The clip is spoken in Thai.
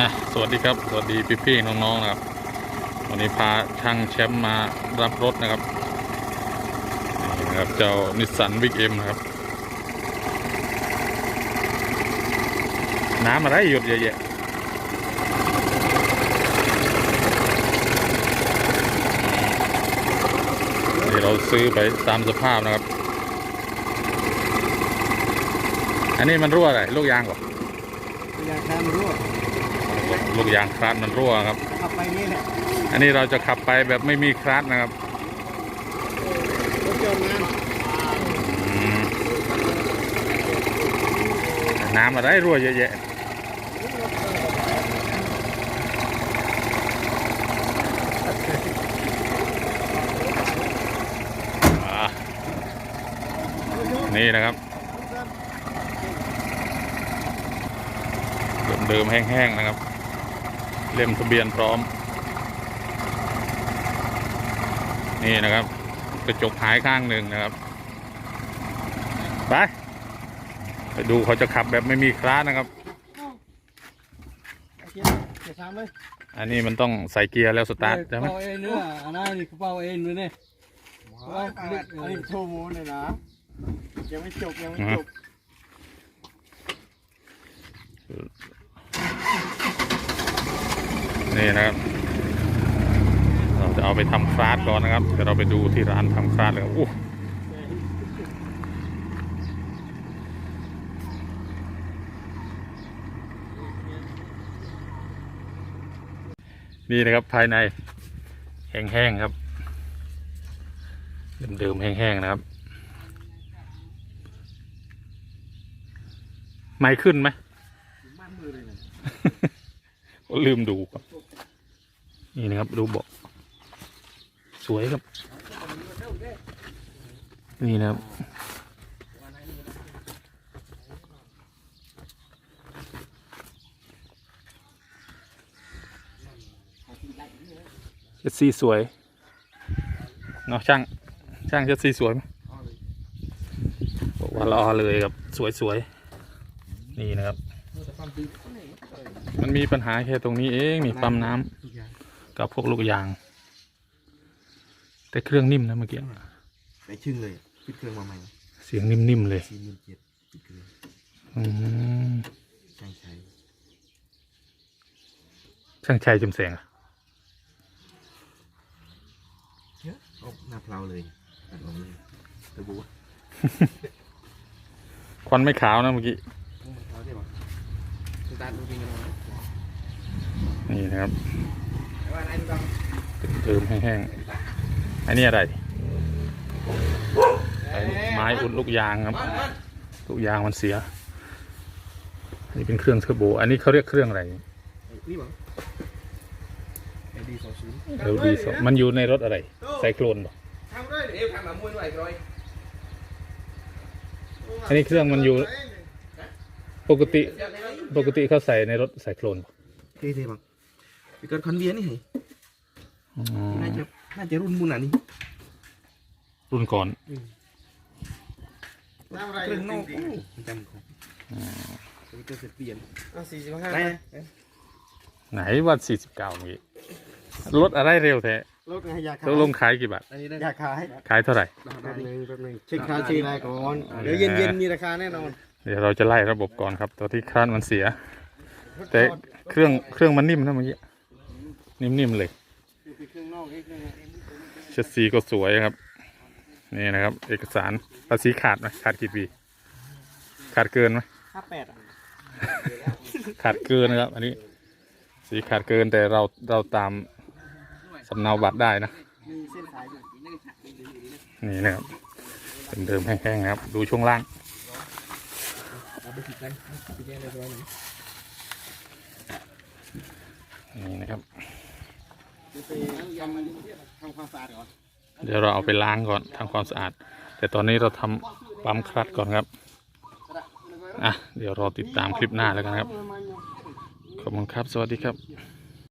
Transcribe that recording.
อะสวัสดีครับสวัสดีพี่ๆน้องๆนะครับ วันนี้พาช่างแชมป์มารับรถนะครับนี่นะครับเจ้านิสสันวิกเอ็มนะครับ น้ำอะไรหยดเยอะแยะนี่เราซื้อไปตามสภาพนะครับ อันนี้มันรั่วอะไรลูกยางเหรออยากทำรั่ว ลูกยางคลาดมันรั่วครับ ขับไปนี่แหละอันนี้เราจะขับไปแบบไม่มีคลาดนะครับรถยนต์นั้นอืมน้ำอะไรรั่วเยอะแยะอ่านี่นะครับ เดิมๆแห้งๆนะครับ เล่มทะเบียนพร้อม นี่นะครับ กระจกหายข้างหนึ่งนะครับ ไป ไปดูเขาจะขับแบบไม่มีคลาสนะครับเกียร์ทำเลยอันนี้มันต้องใส่เกียร์แล้วสตาร์ทใช่ไหมเป่าเองเนื้ออันนั้นนี่เป่าเองเลยเนี่ยว้าวอันนี้โชว์โมเลยนะยังไม่จบยังไม่จบ นี่นะครับ เราจะเอาไปทำคลาสก่อนนะครับ เดี๋ยวเราไปดูที่ร้านทำคลาสเลยครับอู้นี่นะครับภายในแห้งๆครับเดิมๆแห้งๆนะครับ ไม่ขึ้นไหมมันมือเลืมดูครับ นี่นะครับ ดูเบาะสวยครับ นี่นะครับเจ็ดสีสวยเนาะช่างช่างเจ็ดสีสวยไหมบอกว่ารอเลยครับ สวยๆนี่นะครับ มันมีปัญหาแค่ตรงนี้เองนี่ปั๊มน้ำกับพวกลูกยาง แต่เครื่องนิ่มนะเมื่อกี้ไปชึ่งเลยปิดเครื่องมาใหม่เสียงนิ่มๆเลยสี่หมื่นเจ็ดปิดเครื่องอืมใช่ใช่ช่างชัยจำแสงอะเอาหน้าเพลาเลยตัดลงเลยตะบู ควันไม่ขาวนะเมื่อกี้เขาได้ปะส ตาร์ทดูจริงกันนะนี่นะครับว่าอะไรดูกันเติมแห้งๆอันนี้อะไรไอ้ไม้อุดลูกยางครับ ลูกยางมันเสีย อันนี้เป็นเครื่องเทอร์โบ อันนี้เขาเรียกเครื่องอะไรนี่มั้งไอดีสองศูนย์เอลดีสมันอยู่ในรถอะไรไซโคลนป่ะทำด้วยเดี๋ยวทำแบบมวยหน่อยร้อยอันนี้เครื่องมันอยู่ ปกติ ปกติเขาใส่ในรถไซโคลนป่ะเท่ๆมั้งไปเกิดคอนเวียนนี่ไงอ๋อน่าจะน่าจะรุ่นบุญอะนี่รุ่นก่อนเครื่องนอกโอ้จำของไปเกิดเสร็จเปลี่ยนสี่สิบห้าได้ไหนว่าสี่สิบเก้าเมื่อกี้รถอะไรเร็วแท้รถไงอยากตกลงขายกี่บาทอันนี้ได้อยากขายขายเท่าไหร่แป๊บนึงแป๊บนึงเช็คค่าเช็คอะไรก่อนเดี๋ยวเย็นๆมีราคาแน่นอน เดี๋ยวเราจะไล่ระบบก่อนครับตัวที่คลาดมันเสีย แต่เครื่องเครื่องมันนิ่มนะเมื่อกี้นิ่มๆเลยเครื่องนอกเครื่องเชสซีก็สวยครับ นี่นะครับ เอกสารภาษีขาดไหมขาดกี่ปี ขาดเกินไหมห้าแปดอะขาดเกินนะครับ อันนี้ สีขาดเกินแต่เราเราตามสำเนาบัตรได้นะมีเส้นสายอยู่นี่นะครับเดิมๆแห้งๆนะครับ ดูช่วงล่างเอา ไปติดกันติดแยกเรียบร้อยหนึ่งนี่นะครับไปทำทำความสะอาดก่อนเดี๋ยวเราเอาไปล้างก่อนทำความสะอาด แต่ตอนนี้เราทำปั๊มคลัตช์ก่อนครับอะเดี๋ยวรอติดตามคลิปหน้าแล้วกันครับ ขอบคุณครับ สวัสดีครับ